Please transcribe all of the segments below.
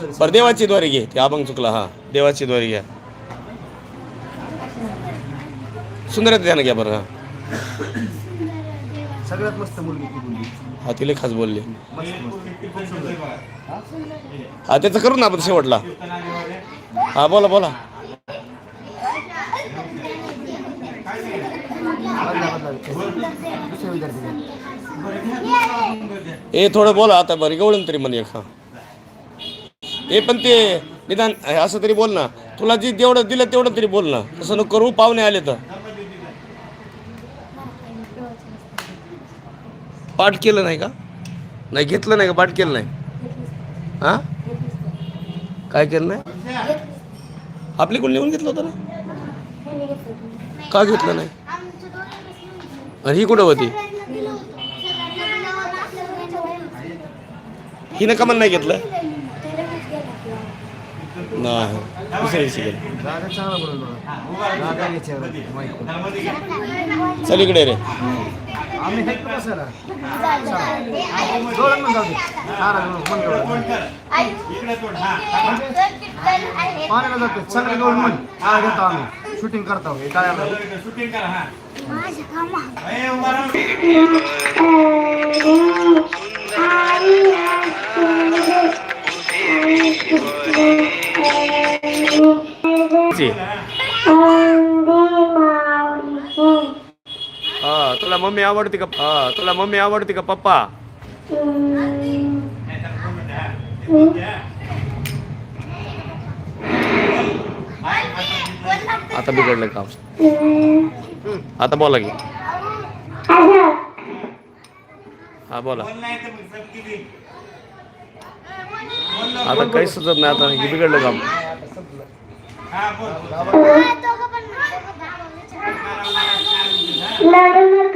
बरं देवाची द्वारी घे. ते अभंग चुकला हा. देवाची द्वारी घ्या. सुंदर ध्यान घ्या बरं हा. सगळ्यात मस्त मुलगी ती हा तिला खास बोलले. हा त्याचं करू ना आपण शेवटला. हा बोला बोला. ए थोडं बोला आता बरं गवळण तरी म्हणे एक हा. हे पण ते निदान असं तरी बोल ना. तुला जे जेवढं दिलं तेवढं तरी बोल ना. तसं न करू पाहुणे आले तर. पाठ केलं नाही का? नाही घेतलं नाही का? पाठ केलं नाही? हा? काय केलं नाही? आपली कोण लिहून घेतलं होतं ना? का घेतलं नाही? आणि ही कुठं होती? हिनं कमल नाही घेतलं? नाही दुसऱ्या दिवशी गेलं रागा चांगला बोललो रागा याच्यावर माहिती चल इकडे रे आम्ही हे बसायला जोरात जाऊ दे सारा पाण्याला जातो चांगलं गवळण म्हण टाळा घेतो आम्ही शूटिंग करतो हे टाळ्याला ची. हा तुला मम्मी आवडते का हा तुला मम्मी आवडते का पप्पा आता बिघडलं काम आता बोला की हा बोला आता काही सुचत नाही आता हे बिघडलं काम. लढू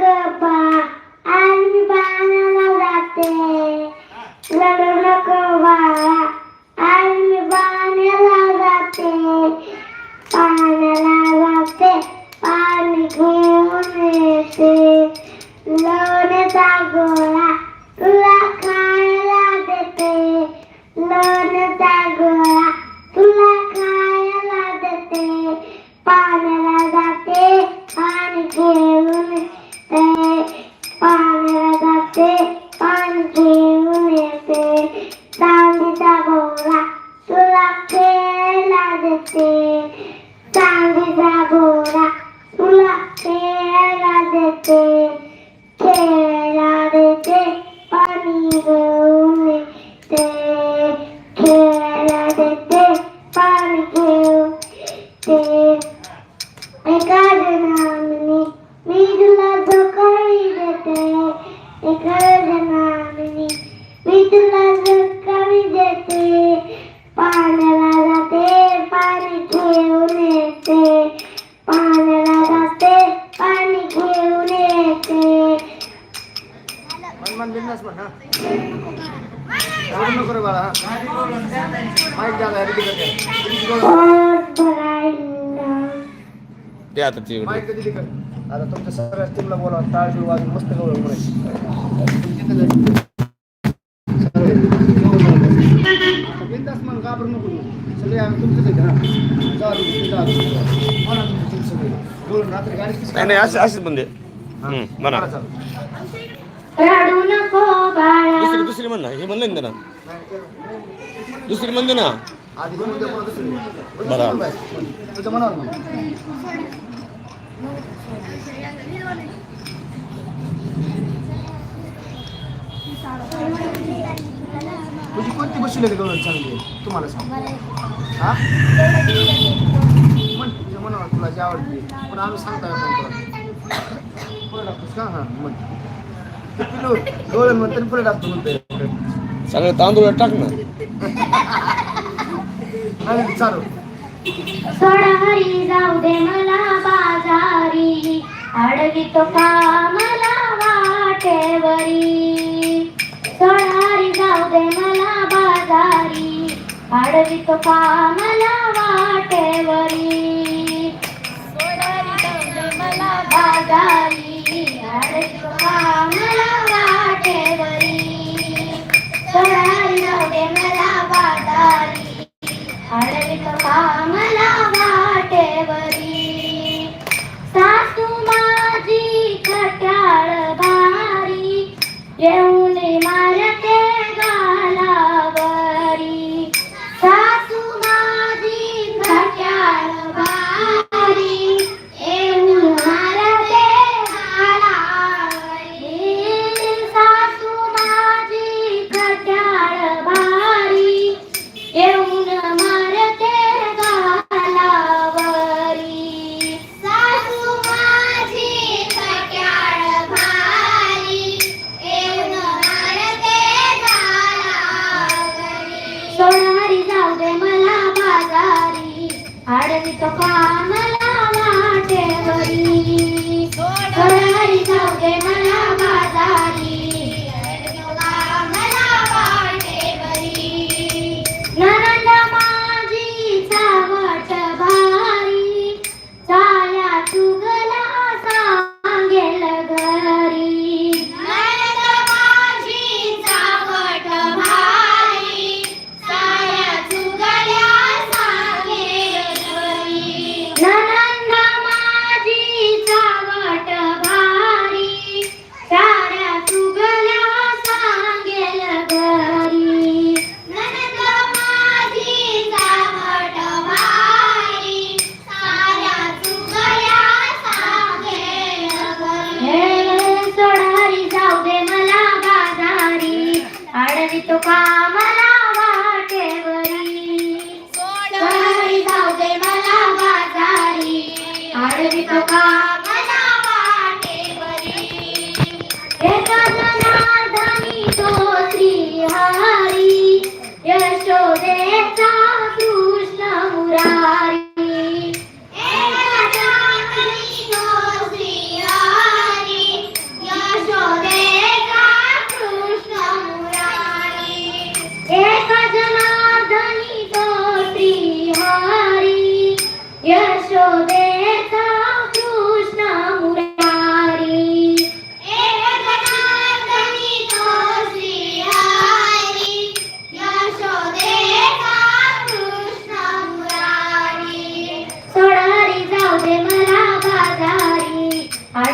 एका जनाने मी तुला धोकाही देते पाण्याला जाते पाणी घेऊन येते पाण्याला जाते पाणी घेऊन येते मन मन बिंदास म्हण हा एवढं नको रे बाळा ते आता तिकडे माईक कधी दिली कर आता तुमच्या सगळ्या टीमला बोला टाळबिळ वाजून मस्त गवळ बिंदास मन घाबरू नको तू. सगळे आम्ही तुमचेच आहेत हा जा तुम्ही, जा तुम्ही. म्हणा तुमची team सगळी. गवळण रात्री गाडी किती नाही नाही असे असेच बंदे. हम्म, म्हणा चला, चला. रडू नको बाळा दुसरी दुसरी म्हण ना हे म्हणलं ना दुसरी म्हणते ना दुसरी. तुझी कोणती बसलेली गवळण चांगली आहे? तुम्हाला सांग. हा? म्हण तुझ्या मनावर तुला जी आवडते. पण आम्ही सांगता येत पुढे टाकतोस का? हा म्हण. ते पिलू गवळण म्हणते पुढे टाकतो म्हणते. सगळं तांदूळ टाक ना. चालेल चालू सोडा जाऊ दे मला बाजारी. अडवितो का मला वाटेवरी. सोडा जाऊ दे मला बाजारी. अडवितो का मला वाटेवरी. सोडा जाऊ दे मला बाजारी. मला वाटेवरी. सासू माझी कटाळ भारी अडवितो कामाला वाटेवरी सोडाई जाऊ दे मला बाजारी. deve tocar.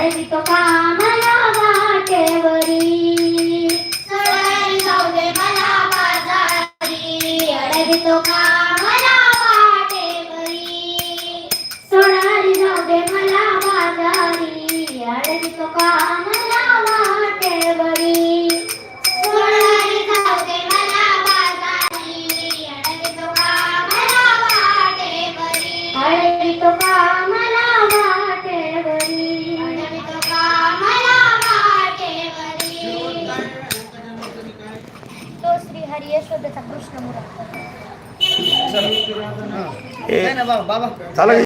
तो कामाला वाटेवरी. सोडाई जाऊ दे मला बाजारी. अडवितो कामाला वाटेवरी. सोडाई जाऊ दे मला बाजारी. अडवितो कामाला वाटेवरी. Bye. यशोदेचा कृष्ण मुरात चला. बाबा